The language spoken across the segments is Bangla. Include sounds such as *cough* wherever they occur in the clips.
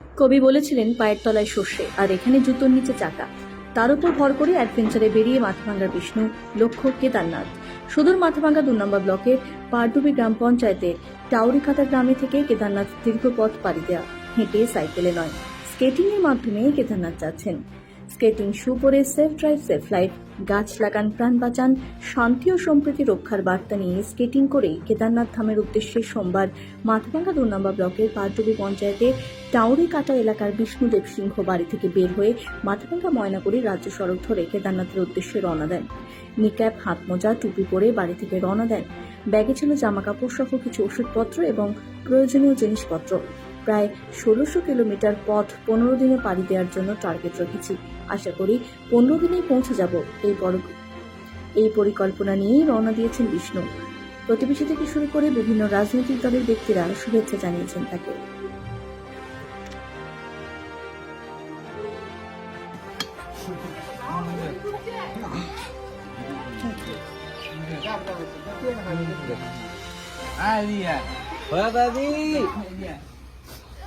কবি বলেছিলেন, পায়ের তলায় সর্ষে, আর এখানে জুতোর নিচে চাকা। তার উপর ভর করে অ্যাডভেঞ্চারে বেরিয়ে মাথাভাঙ্গা বিষ্ণু, লক্ষ্য কেদারনাথ। সুদূর মাথাভাঙ্গা দু নম্বর ব্লকের পারডুবি গ্রাম পঞ্চায়েতে টাউরিখাতা গ্রামে থেকে কেদারনাথ দীর্ঘ পথ পাড়ি দেওয়া। হেঁটে সাইকেলে নয়। স্কেটিংয়ের মাধ্যমে কেদারনাথ যাচ্ছেন। স্কেটিং শু পরে সেফ ড্রাইভ সেফ লাইফ, গাছ লাগান, প্রাণ বাঁচান, শান্তি ও সম্প্রীতি রক্ষার বার্তা নিয়ে স্কেটিং করেই কেদারনাথ ধামের উদ্দেশ্যে সোমবার মাথাভাঙ্গা দু ব্লকের পারডুবি পঞ্চায়েতে টাউরি কাটা এলাকার বিষ্ণুদেব সিংহ বাড়ি থেকে বের হয়ে মাথাভাঙ্গা ময়নাগুড়ি রাজ্য সড়ক ধরে কেদারনাথের উদ্দেশ্যে রওনা দেন। নিক্যাপ হাত মোজা টুপি পরে বাড়ি থেকে রওনা দেন। ব্যাগে ছিল জামা কাপড় সহ কিছু ওষুধপত্র এবং প্রয়োজনীয় জিনিসপত্র। প্রায় ষোলোশো কিলোমিটার পথ পনেরো দিনে পাড়ি দেওয়ার জন্য টার্গেট রেখেছি। আশা করি পনেরো দিনেই পৌঁছে যাব এই বড় এই পরিকল্পনা নিয়েই রওনা দিয়েছেন বিষ্ণু। প্রতিবেশী থেকে শুরু করে বিভিন্ন রাজনৈতিক দলের ব্যক্তিরা শুভেচ্ছা জানিয়েছেন তাকে। Hola, Daddy.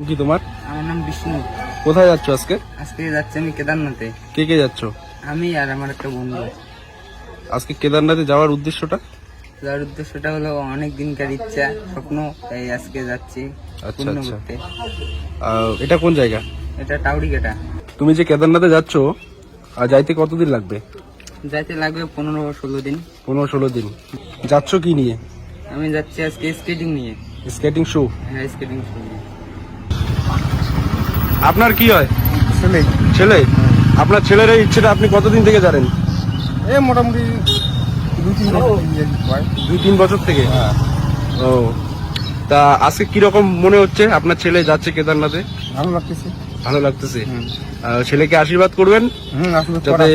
কি তোমার? আমার নাম বিষ্ণু। কোথায় যাচ্ছ আজকে? আজকে যাচ্ছি আমি কেদারনাথে। কে কে যাচ্ছ? আমি আর আমার একটা বন্ধু। আজকে কেদারনাথে যাওয়ার উদ্দেশ্যটা? যার উদ্দেশ্যটা হলো অনেক দিনকার ইচ্ছা স্বপ্ন তাই আজকে যাচ্ছি আচ্ছা, পূর্ণ আচ্ছা। করতে আহ, এটা কোন জায়গা? এটা টাউরিকাটা তুমি যে কেদারনাথে যাচ্ছ আর যাইতে কতদিন লাগবে? যাইতে লাগবে পনেরো ষোলো দিন। পনেরো ষোলো দিন। যাচ্ছ কি নিয়ে? আমি যাচ্ছি আজকে স্কেটিং নিয়ে। Skating shoe. হ্যাঁ স্কেটিং নিয়ে আপনার কি হয়? ছেলে। ছেলে? আপনার ছেলের এই ইচ্ছেটা আপনি কতদিন থেকে জানেন? এ মোটামুটি দুই তিন বছর দুই তিন বছর থেকে? ও। তা আজকে কীরকম মনে হচ্ছে আপনার ছেলে যাচ্ছে কেদারনাথে? ভালো লাগতেছে। ভালো লাগতেছে। ছেলেকে আশীর্বাদ করবেন? আসলে যাতে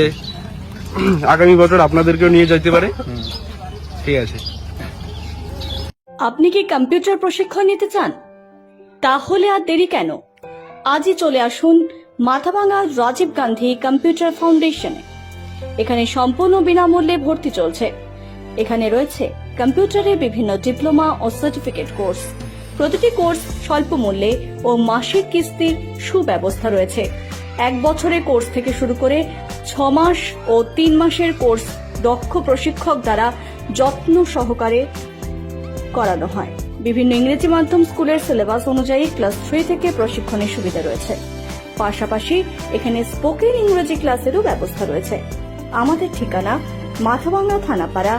*clears throat* আগামী বছর আপনাদেরকেও নিয়ে যেতে পারে। ঠিক আছে। আপনি কি কম্পিউটার প্রশিক্ষণ নিতে চান? তাহলে আর দেরি কেন? আজই চলে আসুন মাথাভাঙা রাজীব গান্ধী কম্পিউটার ফাউন্ডেশনে। এখানে সম্পূর্ণ বিনামূল্যে ভর্তি চলছে। এখানে রয়েছে কম্পিউটারে বিভিন্ন ডিপ্লোমা ও সার্টিফিকেট কোর্স। প্রতিটি কোর্স স্বল্প মূল্যে ও মাসিক কিস্তির সুব্যবস্থা রয়েছে। এক বছরের কোর্স থেকে শুরু করে ছ মাস ও তিন মাসের কোর্স দক্ষ প্রশিক্ষক দ্বারা যত্ন সহকারে করানো হয়। বিভিন্ন ইংরেজি মাধ্যম স্কুলের সিলেবাস অনুযায়ী ক্লাস থ্রি থেকে প্রশিক্ষণের সুবিধা রয়েছে। পাশাপাশি এখানে স্পোকেন ইংরেজি ক্লাসেরও ব্যবস্থা রয়েছে। আমাদের ঠিকানা মাথাভাঙ্গা থানাপাড়া